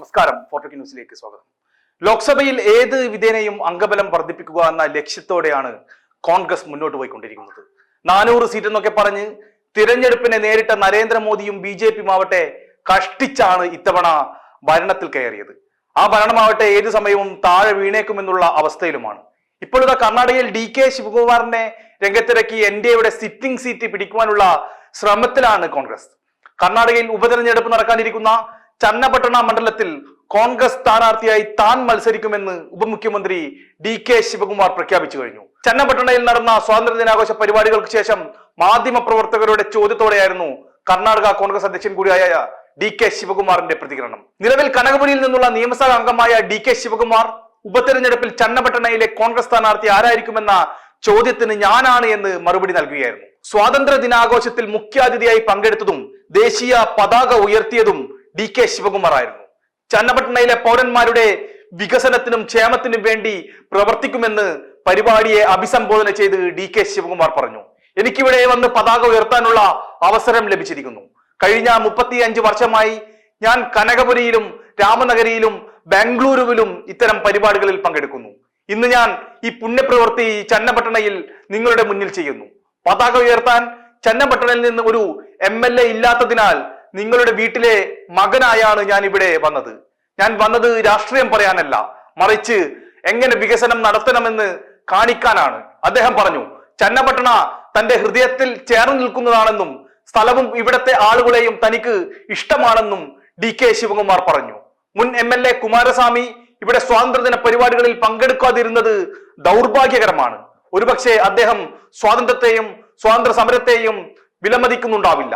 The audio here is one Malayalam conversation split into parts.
നമസ്കാരം. ഫോർട്ടോക്കി ന്യൂസിലേക്ക് സ്വാഗതം. ലോക്സഭയിൽ ഏത് വിധേനയും അംഗബലം വർദ്ധിപ്പിക്കുക എന്ന ലക്ഷ്യത്തോടെയാണ് കോൺഗ്രസ് മുന്നോട്ട് പോയിക്കൊണ്ടിരിക്കുന്നത്. നാനൂറ് സീറ്റ് എന്നൊക്കെ പറഞ്ഞ് തിരഞ്ഞെടുപ്പിനെ നേരിട്ട നരേന്ദ്രമോദിയും ബി ജെ പിയും ആവട്ടെ കഷ്ടിച്ചാണ് ഇത്തവണ ഭരണത്തിൽ കയറിയത്. ആ ഭരണമാവട്ടെ ഏത് സമയവും താഴെ വീണേക്കുമെന്നുള്ള അവസ്ഥയിലുമാണ്. ഇപ്പോഴത്തെ കർണാടകയിൽ ഡി കെ ശിവകുമാറിനെ രംഗത്തിറക്കി എൻ ഡി എയുടെ സിറ്റിംഗ് സീറ്റ് പിടിക്കുവാനുള്ള ശ്രമത്തിലാണ് കോൺഗ്രസ്. കർണാടകയിൽ ഉപതെരഞ്ഞെടുപ്പ് നടക്കാനിരിക്കുന്ന ചന്നപട്ടണ മണ്ഡലത്തിൽ കോൺഗ്രസ് സ്ഥാനാർത്ഥിയായി താൻ മത്സരിക്കുമെന്ന് ഉപമുഖ്യമന്ത്രി ഡി കെ ശിവകുമാർ പ്രഖ്യാപിച്ചു കഴിഞ്ഞു. ചന്നപട്ടണയിൽ നടന്ന സ്വാതന്ത്ര്യ ദിനാഘോഷ പരിപാടികൾക്ക് ശേഷം മാധ്യമ പ്രവർത്തകരുടെ ചോദ്യത്തോടെയായിരുന്നു കർണാടക കോൺഗ്രസ് അധ്യക്ഷൻ കൂടിയായ ഡി കെ ശിവകുമാറിന്റെ പ്രതികരണം. നിലവിൽ കനകപുരിയിൽ നിന്നുള്ള നിയമസഭാ അംഗമായ ഡി കെ ശിവകുമാർ ഉപതെരഞ്ഞെടുപ്പിൽ ചന്നപട്ടണയിലെ കോൺഗ്രസ് സ്ഥാനാർത്ഥി ആരായിരിക്കുമെന്ന ചോദ്യത്തിന് ഞാനാണ് എന്ന് മറുപടി നൽകുകയായിരുന്നു. സ്വാതന്ത്ര്യ ദിനാഘോഷത്തിൽ മുഖ്യാതിഥിയായി പങ്കെടുത്തതും ദേശീയ പതാക ഉയർത്തിയതും ഡി കെ ശിവകുമാർ ആയിരുന്നു ചന്നപട്ടണയിലെ പൗരന്മാരുടെ വികസനത്തിനും ക്ഷേമത്തിനും വേണ്ടി പ്രവർത്തിക്കുമെന്ന് പരിപാടിയെ അഭിസംബോധന ചെയ്ത് ഡി കെ ശിവകുമാർ പറഞ്ഞു. എനിക്കിവിടെ വന്ന് പതാക ഉയർത്താനുള്ള അവസരം ലഭിച്ചിരിക്കുന്നു. കഴിഞ്ഞ മുപ്പത്തി അഞ്ച് വർഷമായി ഞാൻ കനകപുരിയിലും രാമനഗരിയിലും ബാംഗ്ലൂരുവിലും ഇത്തരം പരിപാടികളിൽ പങ്കെടുക്കുന്നു. ഇന്ന് ഞാൻ ഈ പുണ്യപ്രവൃത്തി ചന്നപട്ടണയിൽ നിങ്ങളുടെ മുന്നിൽ ചെയ്യുന്നു. പതാക ഉയർത്താൻ ചന്നപട്ടണയിൽ നിന്ന് ഒരു എം എൽ എ ഇല്ലാത്തതിനാൽ നിങ്ങളുടെ വീട്ടിലെ മകനായാണ് ഞാൻ ഇവിടെ വന്നത്. ഞാൻ വന്നത് രാഷ്ട്രീയം പറയാനല്ല മറിച്ച് എങ്ങനെ വികസനം നടത്തണമെന്ന് കാണിക്കാനാണ്. അദ്ദേഹം പറഞ്ഞു ചന്നപട്ടണ തന്റെ ഹൃദയത്തിൽ ചേർന്ന് നിൽക്കുന്നതാണെന്നും സ്ഥലവും ഇവിടത്തെ ആളുകളെയും തനിക്ക് ഇഷ്ടമാണെന്നും ഡി കെ ശിവകുമാർ പറഞ്ഞു. മുൻ എം എൽ എ കുമാരസ്വാമി ഇവിടെ സ്വാതന്ത്ര്യദിന പരിപാടികളിൽ പങ്കെടുക്കാതിരുന്നത് ദൗർഭാഗ്യകരമാണ്. ഒരുപക്ഷെ അദ്ദേഹം സ്വാതന്ത്ര്യത്തെയും സ്വാതന്ത്ര്യ സമരത്തെയും വിലമതിക്കുന്നുണ്ടാവില്ല.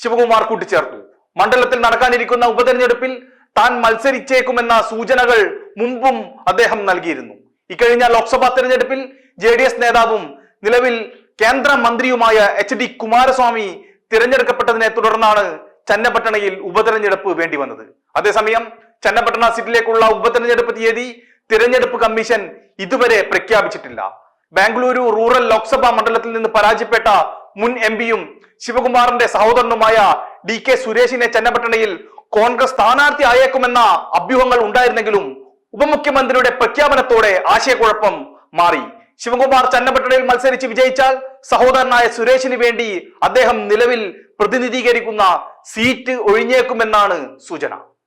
ശിവകുമാർ കൂട്ടിച്ചേർത്തു. മണ്ഡലത്തിൽ നടക്കാനിരിക്കുന്ന ഉപതെരഞ്ഞെടുപ്പിൽ താൻ മത്സരിച്ചേക്കുമെന്ന സൂചനകൾ മുമ്പും അദ്ദേഹം നൽകിയിരുന്നു. ഇക്കഴിഞ്ഞ ലോക്സഭാ തെരഞ്ഞെടുപ്പിൽ ജെ ഡി എസ് നേതാവും നിലവിൽ കേന്ദ്ര മന്ത്രിയുമായ എച്ച് ഡി കുമാരസ്വാമി തിരഞ്ഞെടുക്കപ്പെട്ടതിനെ തുടർന്നാണ് ചന്നപട്ടണയിൽ ഉപതെരഞ്ഞെടുപ്പ് വേണ്ടി വന്നത്. അതേസമയം ചന്നപട്ടണ സീറ്റിലേക്കുള്ള ഉപതെരഞ്ഞെടുപ്പ് തീയതി തിരഞ്ഞെടുപ്പ് കമ്മീഷൻ ഇതുവരെ പ്രഖ്യാപിച്ചിട്ടില്ല. ബാംഗ്ലൂരു റൂറൽ ലോക്സഭാ മണ്ഡലത്തിൽ നിന്ന് പരാജയപ്പെട്ട മുൻ എം പിയും ശിവകുമാറിന്റെ സഹോദരനുമായ ഡി കെ സുരേഷിനെ ചെന്നപ്പട്ടണയിൽ കോൺഗ്രസ് സ്ഥാനാർത്ഥി ആയേക്കുമെന്ന അഭ്യൂഹങ്ങൾ ഉണ്ടായിരുന്നെങ്കിലും ഉപമുഖ്യമന്ത്രിയുടെ പ്രഖ്യാപനത്തോടെ ആശയക്കുഴപ്പം മാറി. ശിവകുമാർ ചന്നപട്ടണയിൽ മത്സരിച്ച് വിജയിച്ചാൽ സഹോദരനായ സുരേഷിന് വേണ്ടി അദ്ദേഹം നിലവിൽ പ്രതിനിധീകരിക്കുന്ന സീറ്റ് ഒഴിഞ്ഞേക്കുമെന്നാണ് സൂചന.